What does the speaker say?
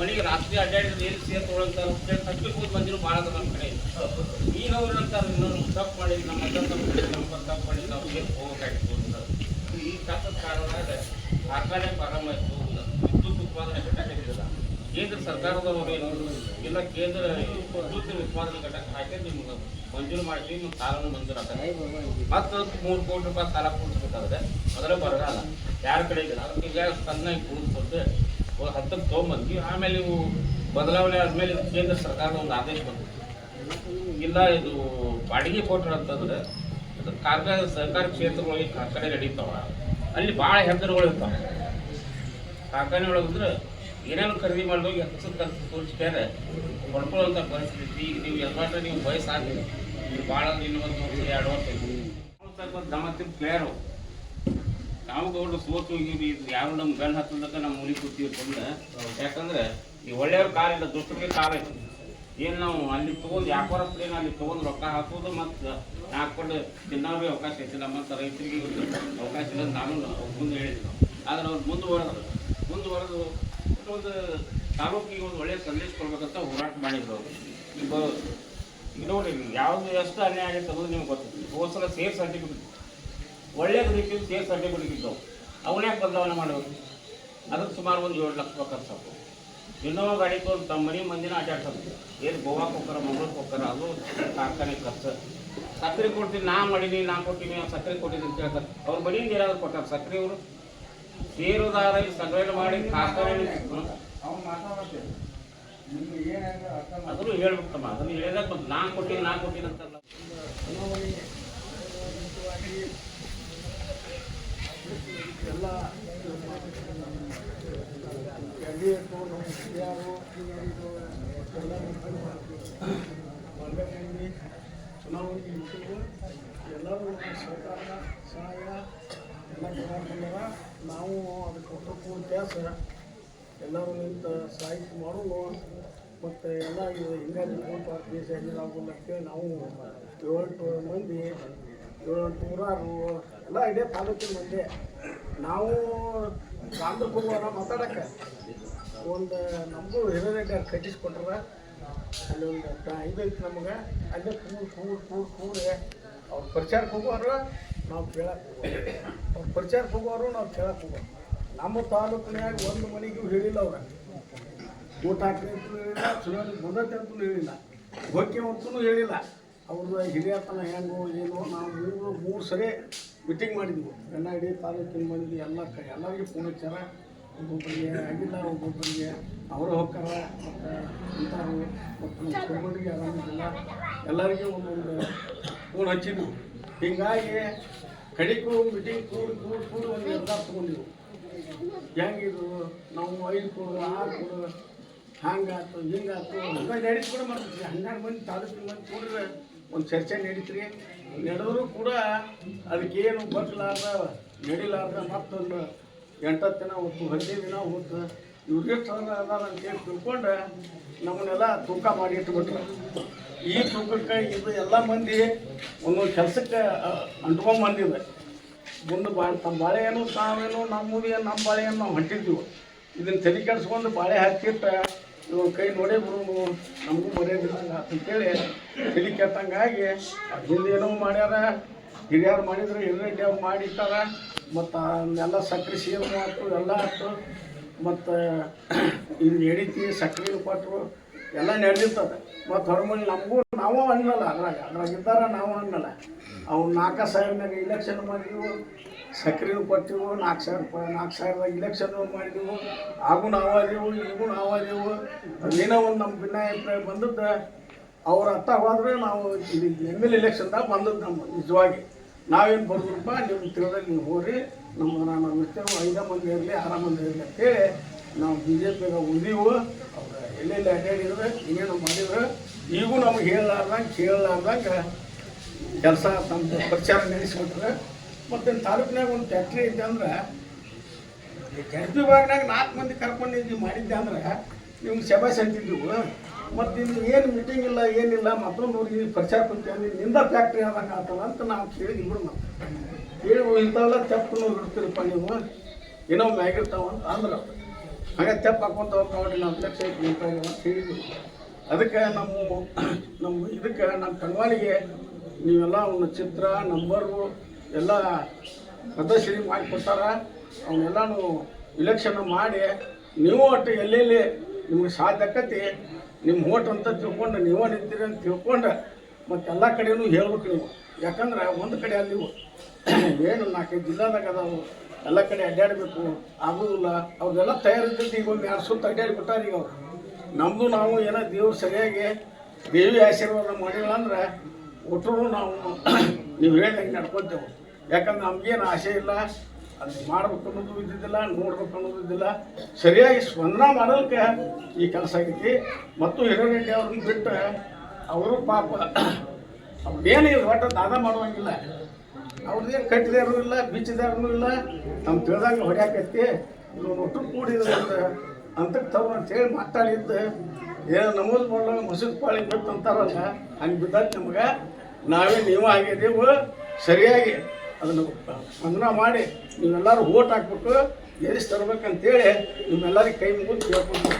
ಮನೆಗೆ ರಾತ್ರಿ ಅಡ್ಡಾಡಿದ್ರೆ ಏನು ಸೇರ್ ತೊಗೊಳಂತಾರೆ ತಪ್ಪಿ ಹೋದ್ ಬಂದಿರೋ ಭಾಳ ಅದ ನಮ್ಮ ಕಡೆ. ಈಗ ಅವ್ರು ಇನ್ನೊಂದು ತಪ್ಪು ಮಾಡಿ ನಮ್ಮ ಅಜ್ಜ ತಪ್ಪು ಮಾಡಿ ನಮ್ಮ ತಪ್ಪು ಮಾಡಿ ನಾವು ಏನು ಹೋಗ್ಬೇಕಾಗಿತ್ತು ಅಂತಾರೆ ಈ ತಪ್ಪದ ಕಾರಣ ಕಾರ್ಖಾನೆ ಪ್ರಾರಂಭ ಆಯಿತು ವಿದ್ಯುತ್ ಉತ್ಪಾದನೆ ಘಟಕ ಹಿಡಿದಿಲ್ಲ ಕೇಂದ್ರ ಸರ್ಕಾರದವರು ಏನು ಇಲ್ಲ, ಕೇಂದ್ರ ವಿದ್ಯುತ್ ಉತ್ಪಾದನೆ ಘಟಕ ಹಾಕಿ ನಿಮ್ಗೆ ಮಂಜೂರು ಮಾಡಿ ನಿಮ್ಮ ಸಾಲವನ್ನು ಮಂಜೂರು ಆಗ್ತದೆ. ಮತ್ತು ಮೂರು ಕೋಟಿ ರೂಪಾಯಿ ಸಾಲ ಕೊಡಿಸ್ಬೇಕಾದ್ರೆ ಅದರ ಬರಗಾಲ ಯಾರ ಕಡೆ ಇಲ್ಲ? ಅದಕ್ಕೆ ಈಗ ಸಣ್ಣ ಕುಡಿಸ್ಕೊಟ್ಟು ಹತ್ತಕ್ಕೆ ತೊಗೊಂಬಂದ್ವಿ. ಆಮೇಲೆ ಇವು ಬದಲಾವಣೆ ಆದಮೇಲೆ ಕೇಂದ್ರ ಸರ್ಕಾರದ ಒಂದು ಆದೇಶ ಬಂತು. ಇಲ್ಲ, ಇದು ಬಾಡಿಗೆ ಕೊಟ್ರ ಅಂತಂದ್ರೆ ಅದು ಕಾರ್ಖಾನೆ ಸಹಕಾರಿ ಕ್ಷೇತ್ರಗಳಿಗೆ ಕಾರ್ಖಾನೆ ನಡೀತಾವ. ಅಲ್ಲಿ ಭಾಳ ಹೆಸರುಗಳು ಇರ್ತಾವೆ. ಕಾರ್ಖಾನೆ ಒಳಗಂದ್ರೆ ಏನೇನು ಖರೀದಿ ಮಾಡಿದಾಗ ಹೆಚ್ಚು ಖರ್ಚು ತೋರಿಸ್ತಾರೆ ಕೊಂಡ್ಕೊಳ್ಳುವಂಥ ಪರಿಸ್ಥಿತಿ ನೀವು ಎಲ್ಲ ನೀವು ವಯಸ್ಸಾಗಿದೆ ಭಾಳ ಇನ್ನೊಂದು ಎರಡು ವರ್ಷ ಗಮನ ಪ್ಲೇಯರು ನಾವು ಗೌಡ್ರು ಸೋತು ಹೋಗಿವಿ ಯಾರು ನಮ್ಮ ಬೆಲ್ ಹತ್ತದಕ್ಕ ನಮ್ಮ ಮುನಿ ಕೂತೀವಿ ಬಂದ್ರೆ ಯಾಕಂದ್ರೆ ಈ ಒಳ್ಳೆಯವ್ರ ಕಾಲಿಲ್ಲ ದುಷ್ಟರಿಗೆ ಕಾಲ ಐತಿ ಏನು ನಾವು ಅಲ್ಲಿ ತೊಗೊಂಡು ವ್ಯಾಪಾರಸ್ಥರೇನು ಅಲ್ಲಿ ತೊಗೊಂಡು ರೊಕ್ಕ ಹಾಕೋದು ಮತ್ತು ಹಾಕೊಂಡು ತಿನ್ನೋರಿಗೆ ಅವಕಾಶ ಐತಿಲ್ಲ ಮತ್ತು ರೈತರಿಗೆ ಅವಕಾಶ ಇಲ್ಲ ನಾನು ಮುಂದೆ ಹೇಳಿದ್ವಿ ನಾವು. ಆದ್ರೆ ಅವ್ರು ಮುಂದುವರೆದ್ರು ಮುಂದುವರೆದು ಒಂದು ತಾಲೂಕಿಗೆ ಒಂದು ಒಳ್ಳೆಯ ಸಂದೇಶ ಕೊಡ್ಬೇಕಂತ ಹೋರಾಟ ಮಾಡಿದ್ರು ಅವರು. ಈಗ ಈಗ ನೋಡ್ರಿ ಯಾವುದು ಎಷ್ಟು ಅನ್ಯಾಯ ಆಗಿತ್ತು ಅನ್ನೋದು ನಿಮ್ಗೆ ಗೊತ್ತಿಲ್ಲ ಹೋದ ಸಲ ಸೇಫ್ ಸರ್ಟಿಫಿಕೇಟ್ ಒಳ್ಳೆಯ ರೀತಿಯಲ್ಲಿ ಸೇಫ್ ಸರ್ಟಿಫಿಕೇಟ್ ಇದ್ದವು ಅವನ್ಯಾಕೆ ಬದಲಾವಣೆ ಮಾಡಬೇಕು ಅದಕ್ಕೆ ಸುಮಾರು ಒಂದು ಏಳು ಲಕ್ಷ ರೂಪಾಯಿ ಖರ್ಚಾಗ್ತದೆ ಇನ್ನೋವಾ ಗಾಡಿ ತೊಗೊಂಡು ತಮ್ಮ ಮನೆ ಮಂದಿನ ಅಡ್ಡಾಡ್ಸೋದು ಏನು ಗೋವಾಕ್ಕೆ ಹೋಗ್ತಾರ ಮಂಗಳೂರಿಗೆ ಹೋಗ್ತಾರ ಅದು ಕಾರ್ಖಾನೆ ಖರ್ಚು. ಸಕ್ಕರೆ ಕೊಡ್ತೀನಿ, ನಾ ಮಾಡೀನಿ, ನಾ ಕೊಟ್ಟೀನಿ ಸಕ್ಕರೆ ಕೊಟ್ಟಿದ್ದೀನಿ ಅಂತ ಹೇಳ್ತಾರೆ. ಅವ್ರ ಮನೆಯಿಂದ ಏನಾದ್ರು ಕೊಟ್ಟಾರ ಸಕ್ಕರೆ ಅವರು ಷೇರುದಾರ ಇಲ್ಲಿ ಸಂಗ್ರಹಣೆ ಮಾಡಿ ಕಾರ್ಖಾನೆ. ಅದನ್ನು ಹೇಳ್ಬೇಕಮ್ಮ ಅದನ್ನು ಹೇಳಿದಾಗ ಬಂತು ನಾ ಕೊಟ್ಟಿನಿ ನಾ ಕೊಟ್ಟಿನಿ ಅಂತಲ್ಲ ಒಳ್ಳೆಯಲ್ಲಿ ಚುನಾವಣೆಗೆ ನಿಂತಿದ್ದು ಎಲ್ಲರೂ ನಮ್ಮ ಸಹಾಯ ಎಲ್ಲ ನಾವು ಅದಕ್ಕೆ ಒಟ್ಟು ಪೂರ್ತ್ಯಾಸ ಎಲ್ಲರೂ ನಿಂತು ಸಾಹಿತ್ಯ ಮಾಡೋದು ಮತ್ತು ಎಲ್ಲ ಇದು ಹಿಂಗಾಗಿ ಹೋಗ್ತಾ ದೇಶ ನಾವು ಏಳೆಂಟು ಮಂದಿ ಏಳೆಂಟು ಊರಾರು ಎಲ್ಲ ಇದೇ ತಾಲೂಕಿನ ಮಂದಿ ನಾವು ಹೋಗುವಾಗ ಮಾತಾಡಕ್ಕೆ ಒಂದು ನಮಗೂ ಹಿರಿಯರೆಡ್ಡಿ ಕಟ್ಟಿಸ್ಕೊಟ್ರ ಅಲ್ಲೊಂದು ಇದೈತೆ ನಮಗೆ. ಅಲ್ಲೇ ಕೂಡ ಕೂಡ ಕೂಡ ಕೂಡಿ ಅವ್ರು ಪ್ರಚಾರಕ್ಕೆ ಹೋಗೋರು ನಾವು ಕೇಳಕ್ಕೆ ಹೋಗೋರು. ಅವ್ರು ಪ್ರಚಾರಕ್ಕೆ ಹೋಗೋರು ನಾವು ಕೇಳಕ್ಕೆ ಹೋಗೋರು. ನಮ್ಮ ತಾಲೂಕಿನಾಗ ಒಂದು ಮನೆಗೂ ಹೇಳಿಲ್ಲ ಅವ್ರ. ಊಟ ಅಂತಲೂ ಹೇಳಿಲ್ಲ ಚುನಾವಣೆ ಬಂದೈತೆ ಅಂತಲೂ ಹೇಳಿಲ್ಲ. ಹೋಗಿ ಅಂತೂ ಹೇಳಿಲ್ಲ. ಅವ್ರದ್ದು ಹಿರಿಯತನ ಹೆಂಗೋ ಏನೋ ನಾವು ಮೂರು ಮೂರು ಸರಿ ಮೀಟಿಂಗ್ ಮಾಡಿದ್ವಿ. ಇಡೀ ತಾಲೂಕಿನ ಮಂದಿ ಎಲ್ಲ ಎಲ್ಲರಿಗೂ ಹಚ್ಚಾರ ಒಬ್ಬೊಬ್ಬರಿಗೆ ಆಗಿಲ್ಲ, ಒಬ್ಬೊಬ್ಬರಿಗೆ ಅವರು ಹೋಗ್ತಾರ ಮತ್ತು ಇಂಥವ್ರು ಮತ್ತು ಕುಟುಂಬರಿಗೆ ಆರಾಮಿಲ್ಲ ಎಲ್ಲರಿಗೂ ಒಂದೊಂದು ಫೋನ್ ಹಚ್ಚಿದ್ವು ಹೀಗಾಗಿ ಕಡಿಕು ಮೀಟಿಂಗ್ ಕೂಡ, ಕೂಡಿ, ಕೂಡ ಒಂದು ನಿರ್ಧಾರ ತೊಗೊಂಡಿವು. ಹೆಂಗಿದ್ರು, ನಾವು ಐದು ಕೊಡು, ಆರು ಕೊಡು ಹಂಗಾತು ಹಿಂಗಾಯ್ತು. ಹಂಗ ನಡೀತು ಕೂಡ ಮಾಡ್ತೀವಿ ಹನ್ನೆರಡು ಮಂದಿ, ತಾಲೂಕಿನ ಮಂದಿ ಕೂಡಿದ್ರೆ ಒಂದು ಚರ್ಚೆ ನಡೀತ್ರಿ. ನಡೆದ್ರು ಕೂಡ ಅದಕ್ಕೇನು ಗೊತ್ತಲಾರ್ದ ನಡಿಲಾರ್ದ ಮತ್ತೊಂದು ಎಂಟತ್ತು ದಿನ ಹೊತ್ತು, ಹದಿನೈದು ದಿನ ಹೊತ್ತು ಇವ್ರಿಗೆ ಜನ ಅದಾರ ಅಂತೇಳಿ ತಿಳ್ಕೊಂಡು ನಮ್ಮನ್ನೆಲ್ಲ ತೂಕ ಮಾಡಿ ಇಟ್ಬಿಟ್ರು. ಈ ತೂಕಕ್ಕೆ ಇದು ಎಲ್ಲ ಮಂದಿ ಒಂದೊಂದು ಕೆಲಸಕ್ಕೆ ಅಂಟ್ಕೊಂಡ್ ಬಂದಿದೆ ಮುಂದೆ ಬಾಳೆ ತಮ್ಮ ಬಾಳೆಯನ್ನು ತಾವೇನು ನಮ್ಮದು ಏನು ನಮ್ಮ ಬಾಳೆಯನ್ನು ನಾವು ಹೊಂಟಿದ್ವಿ ಇದನ್ನ ತಲೆ ಕೆಡಿಸ್ಕೊಂಡು ಬಾಳೆ ಹಾಕಿಟ್ಟ ಇವ್ರ ಕೈ ನೋಡೇ ಬರೋನು ನಮಗೂ ಮರ್ಯಾದಿಲ್ಲ ಅಂತೇಳಿ ತಲೆ ಕೆಟ್ಟಂಗಾಗಿ ಹಿಂದೆ ಏನೋ ಮಾಡ್ಯಾರ. ಹಿರಿಯರು ಮಾಡಿದ್ರು ಎಲ್ಲ ಮಾಡಿರ್ತಾರೆ. ಮಾಡಿಟ್ಟಾರ ಮತ್ತು ಎಲ್ಲ ಸಕ್ಕರೆ ಸೀರೆ ಆಯ್ತು ಎಲ್ಲ ಆಯ್ತು ಮತ್ತು ಇದು ಎಡಿತಿ ಸಕ್ಕರೆ ಕೊಟ್ಟರು ಎಲ್ಲ ನಡೆದಿರ್ತದೆ. ಮತ್ತು ಹೊರಮನೆ ನಮಗೂ ನಾವು ಅನ್ನಲ್ಲ ಅದ್ರಾಗ. ಅದ್ರಾಗ ಇದ್ದಾರ ನಾವು ಅನ್ನಲ್ಲ ಅವ್ರು ನಾಲ್ಕು ಸಾವಿರನಾಗ ಇಲೆಕ್ಷನ್ ಮಾಡಿದ್ವು ಸಕ್ರೆನೂ ಕೊಟ್ಟಿವು ನಾಲ್ಕು ಸಾವಿರ ರೂಪಾಯಿ, ನಾಲ್ಕು ಸಾವಿರದಾಗ ಇಲೆಕ್ಷನ್ ಮಾಡಿದೆವು. ಆಗು ನಾವು ಅದೀವು ಈಗೂ ನಾವು ಅದೀವು ಏನೋ ಒಂದು ನಮ್ಮ ಭಿನ್ನಾಭಿಪ್ರಾಯ ಬಂದದ್ದು, ಅವ್ರ ಅತ್ತ ಹೋದ್ರೆ ನಾವು ಎಂ ಎಲ್ ಎಲೆಕ್ಷನ್ದಾಗ ಬಂದದ್ದು ನಮ್ಮ ನಿಜವಾಗಿ. ನಾವೇನು ಬರ್ಬೇಕಪ್ಪ ನಿಮ್ಮ ತಿಳಿದ್ರೆ ನೀವು ಹೋಗ್ರಿ ನಮ್ಮ ನಾನು ಇರ್ತೇವೆ ಐದು ಮಂದಿ ಇರಲಿ, ಆರು ಮಂದಿ ಇರಲಿ ಅಂತೇಳಿ ನಾವು ಬಿ ಜೆ ಪಿಗೆ ಉಳಿದೀವು ಎಲ್ಲೆಲ್ಲಿ ಅಡ್ಡಾಡಿದ್ರೆ ಏನೇನು ಮಾಡಿದ್ರು, ಈಗೂ ನಮ್ಗೆ ಹೇಳಲಾರ್ದಂಗೆ, ಕೇಳಲಾರ್ದಂಗೆ ಕೆಲಸ ನಮ್ಮದು ಪ್ರಚಾರ ನಡೆಸ್ಬಿಟ್ರೆ. ಮತ್ತು ತಾಲೂಕಿನಾಗ ಒಂದು ಫ್ಯಾಕ್ಟ್ರಿ ಐತೆ ಅಂದ್ರೆ ಕೆಳಪಿ ವಿಭಾಗನಾಗ ನಾಲ್ಕು ಮಂದಿ ಕರ್ಕೊಂಡು ನೀವು ಮಾಡಿದ್ದೆ ಅಂದ್ರೆ, ನಿಮ್ಗೆ ಶಬಾಸ್ ಅಂತಿದ್ವು. ಮತ್ತು ಇಲ್ಲಿ ಏನು ಮೀಟಿಂಗ್ ಇಲ್ಲ, ಏನಿಲ್ಲ, ಮತ್ತೊಂದು ಊರಿಗೆ ಪರಿಚಯ ಕೊಡ್ತೀನಿ ನಿಂದ ಫ್ಯಾಕ್ಟ್ರಿ ಆದಂಗೆ ಆಗ್ತದ ಅಂತ ನಾವು ಕೇಳಿ ಬಿಡು ಮತ್ತೆ ಕೇಳಿ ಇಂಥವೆಲ್ಲ ತೆಪ್ಪು ಬಿಡ್ತೀರಪ್ಪ ನೀವು? ಏನೋ ಮ್ಯಾಗಿರ್ತಾವ ಅಂತ ಅಂದ್ರೆ. ಹಾಗೆ ತೆಪ್ಪ ಹಾಕೊಂತ ಹೋಗ್ತಾವ್ರಿ ನಾವು ಅಧ್ಯಕ್ಷ ಅಂತ ಅದಕ್ಕೆ ನಮ್ಮ ನಮ್ಮ ಇದಕ್ಕೆ ನಮ್ಮ ಕಂಗಾಲಿಗೆ ನೀವೆಲ್ಲ ಅವನ ಚಿತ್ರ ನಂಬರು ಎಲ್ಲ ಪ್ರದರ್ಶನ ಮಾಡಿ ಅವನ್ನೆಲ್ಲನೂ ಅವನ್ನೆಲ್ಲಾನು ಇಲೆಕ್ಷನ್ ಮಾಡಿ, ನೀವು ಒಟ್ಟು ಎಲ್ಲೆಲ್ಲಿ ನಿಮ್ಗೆ ಸಾಧ್ಯ ಆಕತಿ ನಿಮ್ಮ ಓಟ್ ಅಂತ ತಿಳ್ಕೊಂಡು ನೀವೇ ನಿಂತೀರಿ ಅಂತ ತಿಳ್ಕೊಂಡು ಮತ್ತೆಲ್ಲ ಕಡೆನೂ ಹೇಳ್ಬೇಕು ನೀವು. ಯಾಕಂದ್ರೆ ಒಂದು ಕಡೆ ಅಲ್ಲಿ ಏನು ನಾಲ್ಕೈದು ಜಿಲ್ಲಾದಾಗ ಅದಾವು ಎಲ್ಲ ಕಡೆ ಅಡ್ಡಾಡಬೇಕು ಆಗೋದಿಲ್ಲ ಅವ್ರದೆಲ್ಲ ತಯಾರಿದ್ದೈತಿ ಈಗ ಒಂದು ಎರಡು ಸುತ್ತ ಅಡ್ಡಾಡಿ ಬಿಟ್ಟಾರ ಈಗ ಅವ್ರು. ನಮ್ಮದು ನಾವು ಏನೋ ದೇವ್ರು ಸರಿಯಾಗಿ ದೇವಿ ಆಶೀರ್ವಾದ ಮಾಡಿಲ್ಲ ಅಂದ್ರೆ ಒಟ್ಟರು ನಾವು ನೀವು ಹೇಳ್ದಂಗೆ ನಡ್ಕೊತೇವೆ. ಯಾಕಂದ್ರೆ ನಮಗೇನು ಆಸೆ ಇಲ್ಲ ಅದು ಮಾಡ್ಬೇಕು ಅನ್ನೋದು ಇದ್ದಿದ್ದಿಲ್ಲ, ನೋಡ್ಬೇಕು ಅನ್ನೋದು ಇದ್ದಿಲ್ಲ. ಸರಿಯಾಗಿ ಸ್ಪಂದನ ಮಾಡೋದಕ್ಕೆ ಈ ಕೆಲಸ ಆಗೈತಿ. ಮತ್ತು ಹಿರೇರೆಡ್ಡಿ ಅವ್ರನ್ನ ಬಿಟ್ಟು ಅವರು ಪಾಪ ಅವ್ರೇನಿಲ್ಲ ಒಟ್ಟು ದಾದ ಮಾಡುವಂಗಿಲ್ಲ. ಅವ್ರದ್ದೇನು ಕಟ್ಟಿದಾರು ಇಲ್ಲ ಬಿಚ್ಚಿದಾರು ಇಲ್ಲ. ನಮ್ಮ ತಿಳಿದಂಗೆ ಹೊಡ್ಯಾಕೈತಿ ಇವ್ನು ಒಟ್ಟು ಕೂಡಿದ್ರು ಅಂತ ಅಂತಕ್ಕೆ ತವ್ರು ಅಂತೇಳಿ ಮಾತಾಡಿದ್ದು. ಏನೋ ನಮೂದು ಮಾಡೋ ಮುಸುಕ್ ಪಾಳಿ ಬಿತ್ತು ಅಂತಾರಲ್ಲ ಹಂಗೆ ಬಿದ್ದಾಗ ನಮ್ಗೆ. ನಾವೇ ನೀವು ಆಗಿದ್ದೀವು. ಸರಿಯಾಗಿ ಅದನ್ನು ಸಂಗ್ರಹ ಮಾಡಿ ನೀವೆಲ್ಲರೂ ಓಟ್ ಹಾಕ್ಬಿಟ್ಟು ಎಲ್ಲಿಸ್ ತರ್ಬೇಕಂತೇಳಿ ನಿಮ್ಮೆಲ್ಲರಿಗೆ ಕೈ ಮುಗಿದು ಕೇಳ್ಕೊಂಡು